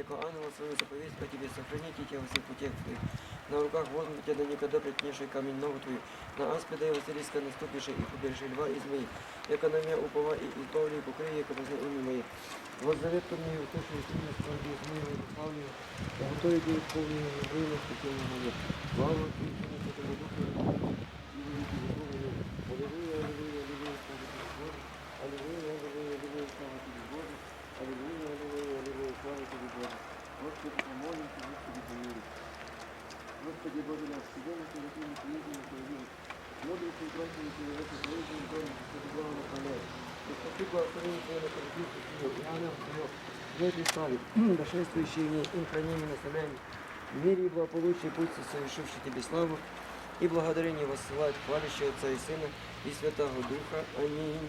яко ангела своего заповесть по тебе сохраните тебя во всех путях твоих. На руках возьму тебя, да никогда притнеший камень ногу твою. На аспида и Василиска наступишь, и убежишь льва из змеи. Яко на меня упова и избавлю, и покрые, яко возне уми мои. Вот завет ко мне, услышал, и сильно скорби, смилую, славлю. Я готовы будет полную время, спасение мое. Слава Отцу, и Сыну, и Святому Духу, в ней, им хранение населяем. В мире и благополучии путь совершивший Тебе славу, и благодарение воссылает хвалящего Отца и Сына и Святого Духа. Аминь.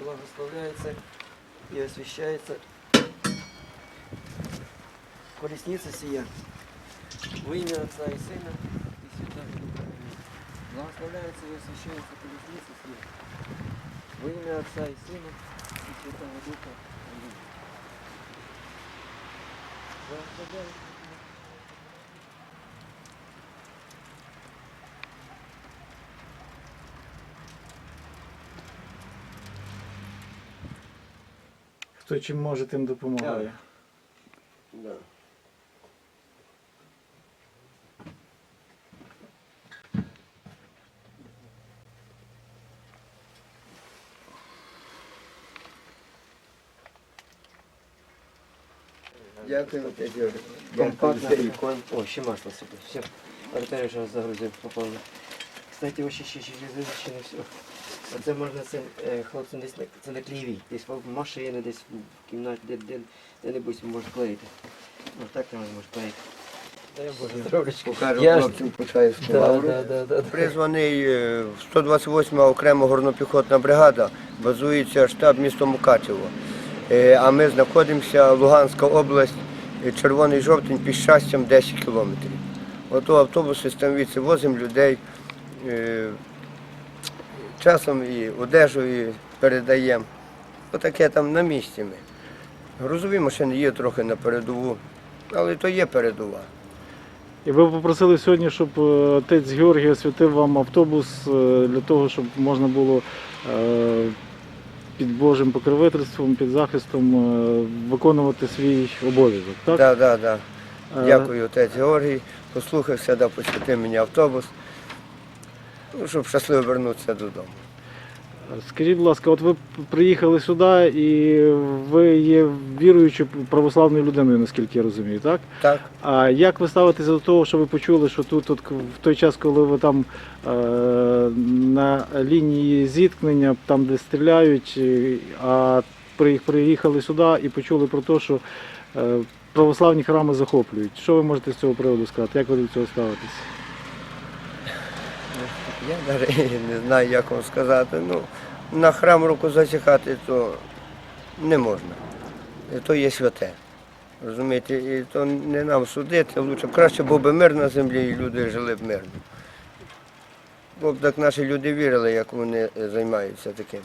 Благословляется и освящается колесница сия во имя Отца и Сына и Святого Духа. Благословляется и освящается колесница сия во имя Отца и Сына и Святого Духа. Аминь. Благословляется. Хто чим може, тим допомагає. Да. Дякую, Юрій. Компактно. О, ще масло супер. Все. Артерію ще загрузив попали. Кстати, ось ще ще ще не все. Оце можна це е, хлопцям десь на це на клеєвій. Десь в машині, десь в кімнаті, де, де, де-небудь може клеїти. Ну так не може клеїти. Дай Боже здоров'ячко. Покажу Я хлопцям Почаївську Да, лавру. да, да, да. Призваний е, в 128 окрема горнопіхотна бригада, базується штаб місто Мукачево. Е, А ми знаходимося Луганська область, е, червоний жовтень під щастям 10 кілометрів. Ото автобуси становіться, возимо людей. е, Часом і одежу і передаємо. Отаке там на місці ми. Грузові машини є трохи на передову, але то є передова. І ви попросили сьогодні, щоб отець Георгій освятив вам автобус для того, щоб можна було під Божим покровительством, під захистом е, виконувати свій обов'язок. Так? Так, так, Да, да. Дякую, отець Георгій. Послухався, да, посвятив мені автобус, ну, щоб щасливо вернутися додому. Скажіть, будь ласка, от ви приїхали сюди і ви є віруючою православною людиною, наскільки я розумію, так? Так, А як ви ставитеся до того, що ви почули, що тут, от, в той час, коли ви там е, на лінії зіткнення, там де стріляють, е, а при- приїхали сюди і почули про те, що е, православні храми захоплюють. Що ви можете з цього приводу сказати? Як ви до цього ставитесь? Я навіть не знаю, як вам сказати. Ну, на храм руку засіхати то не можна. То є святе. Розумієте, і то не нам судити, лучше краще був би мир на землі і люди жили б мирно. Бо б так наші люди вірили, як вони е, займаються таким.